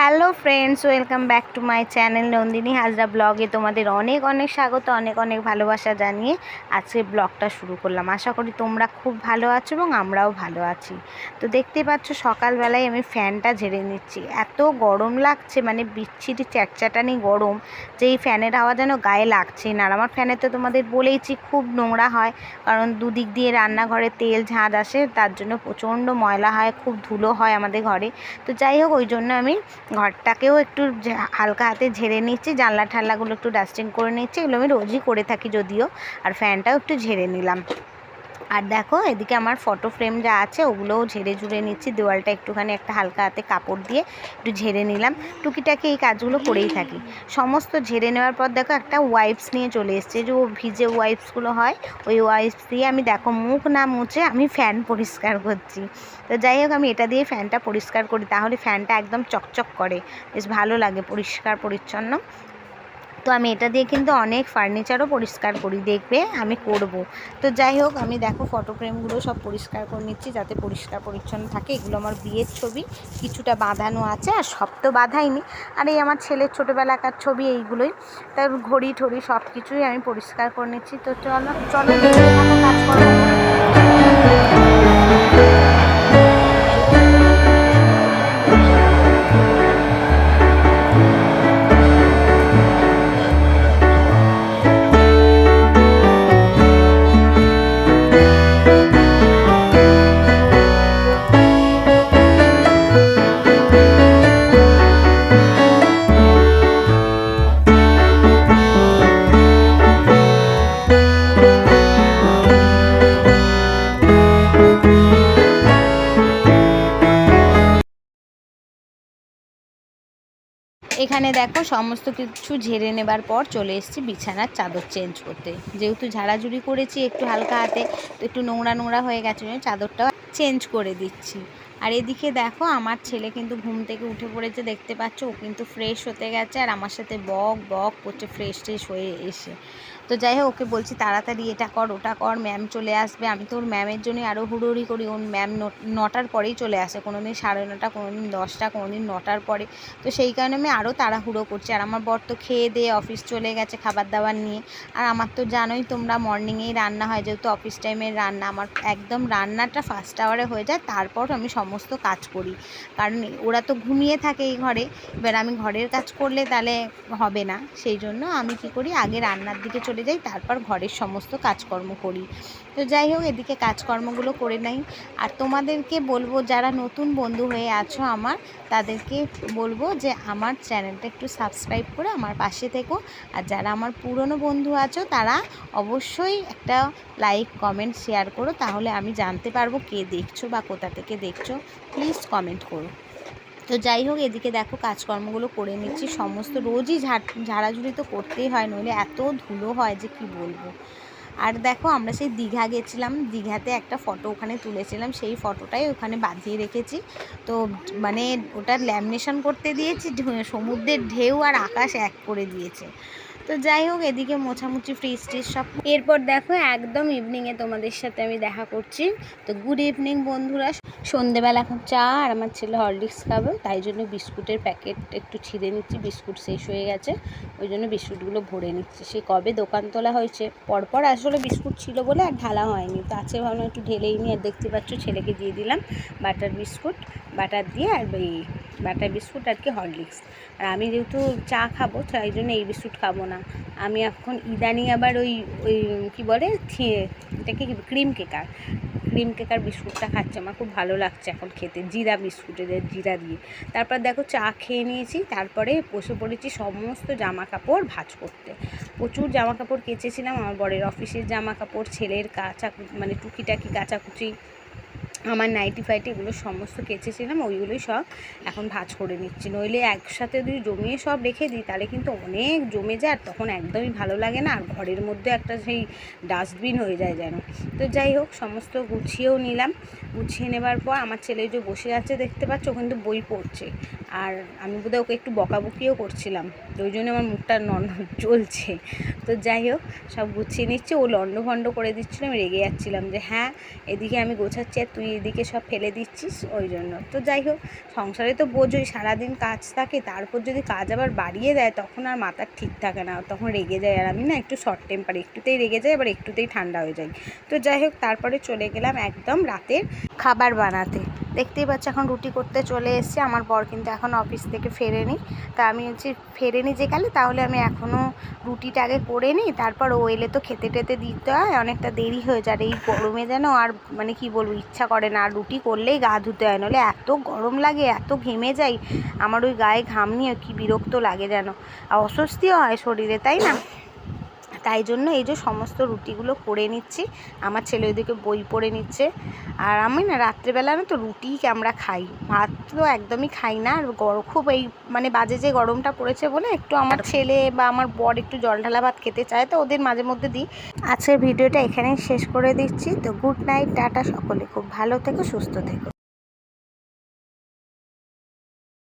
Hello friends, welcome back to my channel Nandini Hazra ব্লগে। তোমাদের অনেক অনেক স্বাগত, অনেক অনেক ভালোবাসা জানিয়ে আজকে ব্লগটা শুরু করলাম। আশা করি তোমরা খুব ভালো আছো এবং আমরাও ভালো আছি। তো দেখতে পাচ্ছ, সকালবেলায় আমি ফ্যানটা ঝেড়ে নিচ্ছি। এত গরম লাগছে মানে বিচ্ছিরি চ্যাটচ্যাটানি গরম, যে এই ফ্যানের হাওয়া যেন গায়ে লাগছে না। আর আমার ফ্যানে তো তোমাদের বলেইছি খুব নোংরা হয়, কারণ দুদিক দিয়ে রান্নাঘরে তেল, ঝাঁজ আসে, তার জন্য প্রচণ্ড ময়লা হয়, খুব ধুলো হয় আমাদের ঘরে। তো যাই হোক, ওই জন্য আমি ঘরটাকেও একটু হালকা হাতে ঝেড়ে নিচ্ছি, জানলা ঠাল্লাগুলো একটু ডাস্টিং করে নিচ্ছি, এগুলো আমি রোজই করে থাকি যদিও, আর ফ্যানটাও একটু ঝেড়ে নিলাম। আর দেখো, এদিকে আমার ফটো ফ্রেম যা আছে, ওগুলোও ঝেড়ে ঝুড়ে নিচ্ছি। দেওয়ালটা একটুখানি একটা হালকা হাতে কাপড় দিয়ে একটু ঝেড়ে নিলাম। টুকিটাকি এই কাজগুলো করেই থাকি। সমস্ত ঝেড়ে নেওয়ার পর দেখো, একটা ওয়াইপস নিয়ে চলে এসছে। যে ও ভিজে ওয়াইপসগুলো হয়, ওই ওয়াইপস দিয়ে আমি দেখো, মুখ না মুছে আমি ফ্যান পরিষ্কার করছি। তো যাই হোক, আমি এটা দিয়ে ফ্যানটা পরিষ্কার করি। তাহলে ফ্যানটা একদম চকচক করে। বেশ ভালো লাগে, পরিষ্কার, পরিচ্ছন্ন। তো আমি এটা দিয়ে কিন্তু অনেক ফার্নিচারও পরিষ্কার করি, দেখবে আমি করব। তো যাই হোক, আমি দেখো ফটো ফ্রেমগুলো সব পরিষ্কার করে নিচ্ছি যাতে পরিষ্কার পরিচ্ছন্ন থাকে। এগুলো আমার বিয়ের ছবি, কিছুটা বাঁধানো আছে আর সব তো বাঁধাইনি। আর এই আমার ছেলের ছোটোবেলাকার ছবি এইগুলোই। তার ঘড়ি ঠড়ি সব কিছুই আমি পরিষ্কার করে নিচ্ছি। তো চলো চলো কাজ করব এখানে দেখো সমস্ত কিছু ঝেড়ে নেবার পর চলে এসেছি বিছানার চাদর চেঞ্জ করতে। যেহেতু ঝাড়াঝুড়ি করেছি একটু হালকা হাতে, তো একটু নোংরা নোংরা হয়ে গেছে চাদরটাও চেঞ্জ করে দিচ্ছি। আর এদিকে দেখো আমার ছেলে কিন্তু ঘুম থেকে উঠে পড়েছে, দেখতে পাচ্ছ? ও কিন্তু ফ্রেশ হতে গেছে আর আমার সাথে বক বক করছে ফ্রেশ ট্রেশ হয়ে এসে। তো যাই হোক, ওকে বলছি তাড়াতাড়ি এটা কর, ওটা কর ম্যাম চলে আসবে। আমি তো ওর ম্যামের জন্যই আরও হুড়োহুড়ি করি। ওর ম্যাম নটার পরেই চলে আসে কোনো দিন সাড়ে নটা কোনো দিন দশটা কোনো দিন নটার পরে। তো সেই কারণে আমি আরও তাড়াহুড়ো করছি। আর আমার বর তো খেয়ে দিয়ে অফিস চলে গেছে খাবার দাবার নিয়ে। আর আমার তো জানোই তোমরা মর্নিংয়েই রান্না হয়, যেহেতু অফিস টাইমের রান্না। আমার একদম রান্নাটা ফার্স্ট আওয়ারে হয়ে যায়, তারপর আমি সমস্ত কাজ করি। কারণ ওরা তো ঘুমিয়ে থাকে এই ঘরে। এবার আমি ঘরের কাজ করলে তাহলে হবে না। সেই জন্য আমি কি করি, আগে রান্নার দিকে চলে যাই, তারপর ঘরের সমস্ত কাজকর্ম করি। তো যাই হোক, এদিকে কাজকর্মগুলো করে নেই। আর তোমাদেরকে বলব, যারা নতুন বন্ধু হয়ে আছো আমার, তাদেরকে বলব যে আমার চ্যানেলটা একটু সাবস্ক্রাইব করে আমার পাশে থেকো। আর যারা আমার পুরনো বন্ধু আছো, তারা অবশ্যই একটা লাইক, কমেন্ট, শেয়ার করো। তাহলে আমি জানতে পারব কে দেখছ বা কোথা থেকে দেখছ। প্লিজ কমেন্ট করো। তো যাই হোক, এদিকে দেখো কাজকর্মগুলো করে নিচ্ছি। সমস্ত রোজই ঝাড় ঝাড়াঝুড়ি তো করতেই হয়, নইলে এত ধুলো হয় যে কি বলব। আর দেখো, আমরা সেই দীঘা গেছিলাম। দীঘাতে একটা ফটো ওখানে তুলেছিলাম। সেই ফটোটাই ওখানে বাঁধিয়ে রেখেছি। তো মানে ওটা ল্যামিনেশন করতে দিয়েছি সমুদ্রের ঢেউ আর আকাশ এক করে দিয়েছে। তো যাই হোক, এদিকে মোছামুছি ফ্রিজ ট্রিজ সব এরপর দেখো একদম ইভিনিংয়ে তোমাদের সাথে আমি দেখা করছি। তো গুড ইভিনিং বন্ধুরা, সন্ধেবেলা এখন চা আর আমার ছেলে হরলিক্স খাবে, তাই জন্য বিস্কুটের প্যাকেট একটু ছিঁড়ে নিচ্ছি, বিস্কুট শেষ হয়ে গেছে, ওই জন্য বিস্কুটগুলো ভরে নিচ্ছি। সে কবে দোকান তোলা হয়েছে? পরপর আসলে বিস্কুট ছিল বলে আর ঢালা হয়নি। তো আছে ভাবলাম একটু ঢেলেই নিয়ে আর দেখতে পাচ্ছ ছেলেকে দিয়ে দিলাম বাটার বিস্কুট বাটার দিয়ে আর এই বাটার বিস্কুট আর কি হরলিক্স আর আমি যেহেতু চা খাব তাই জন্য এই বিস্কুট খাব না। আমি এখন ইদানিং আবার ওই ওই কী বলে এটাকে ক্রিম কেকার। ক্রিম কেকার বিস্কুটটা খাচ্ছে, আমার খুব ভালো লাগছে এখন খেতে। জিরা বিস্কুটের জিরা দিয়ে। তারপর দেখো চা খেয়ে নিয়েছি, তারপরে বসে পড়েছি সমস্ত জামা কাপড় ভাজ করতে। প্রচুর জামা কাপড় কেচেছিলাম, আমার বরের অফিসের জামা কাপড় ছেলের কাঁচা মানে টুকিটাকি কাচাকুচি আমার নাইটি ফাইটি এগুলো সমস্ত কেচেছিলাম, ওইগুলোই সব এখন ভাজ করে নিচ্ছি। নইলে একসাথে যদি জমিয়ে সব রেখে দিই, তাহলে কিন্তু অনেক জমে যায় আর তখন একদমই ভালো লাগে না, আর ঘরের মধ্যে একটা সেই ডাস্টবিন হয়ে যায় যেন। তো যাই হোক, সমস্ত গুছিয়েও নিলাম। গুছিয়ে নেবার পর আমার ছেলে যে বসে আছে, দেখতে পাচ্ছ কিন্তু বই পড়ছে। আর আমি বোধহয় ওকে একটু বকাবকিও করছিলাম, তো ওই জন্য আমার মুখটা নন চলছে। তো যাই হোক, সব গুছিয়ে নিচ্ছে, ও লন্ড ভন্ড করে দিচ্ছিল, আমি রেগে যাচ্ছিলাম যে হ্যাঁ এদিকে আমি গোছাচ্ছি আর তুই এদিকে সব ফেলে দিচ্ছিস, ওই জন্য। তো যাই হোক, সংসারে তো বোঝোই, সারাদিন কাজ থাকে, তারপর যদি কাজ আবার বাড়িয়ে দেয়, তখন আর মাথার ঠিক থাকে না, তখন রেগে যায়। আর আমি না একটু শর্ট টেম্পার একটুতেই রেগে যাই, আবার একটুতেই ঠান্ডা হয়ে যাই। তো যাই হোক, তারপরে চলে গেলাম একদম রাতের খাবার বানাতে। দেখতেই পাচ্ছ, এখন রুটি করতে চলে এসেছে। আমার বর কিন্তু এখন অফিস থেকে ফেরেনি। তা আমি হচ্ছে ফেরেনি যে গেলে তাহলে আমি এখনও রুটিটা আগে করে নিই। তারপর ও এলে তো খেতে টেতে দিতে হয়, অনেকটা দেরি হয়ে যায়। এই গরমে যেন আর মানে কি বলব, ইচ্ছা করে না। আর রুটি করলেই গা ধুতে হয় নাহলে এত গরম লাগে, এত ঘেমে যাই। আমার ওই গায়ে ঘাম নিয়ে কি বিরক্ত লাগে যেন। আর অস্বস্তিও হয় শরীরে, তাই না? তাই জন্য এই যে সমস্ত রুটিগুলো করে নিচ্ছি। আমার ছেলে ওইদিকে বই পড়ে নিচ্ছে। আর আমি না রাত্রেবেলা না তো রুটিই আমরা খাই? ভাত তো একদমই খাই না। আর গরম খুব এই মানে বাজে যে গরমটা পড়েছে বলে একটু আমার ছেলে বা আমার বর একটু জল ঢালা ভাত খেতে চায়, তো ওদের মাঝে মধ্যে দিই। আজকের ভিডিওটা এখানেই শেষ করে দিচ্ছি। তো গুড নাইট, টাটা সকলে। খুব ভালো থেকো, সুস্থ থেকো।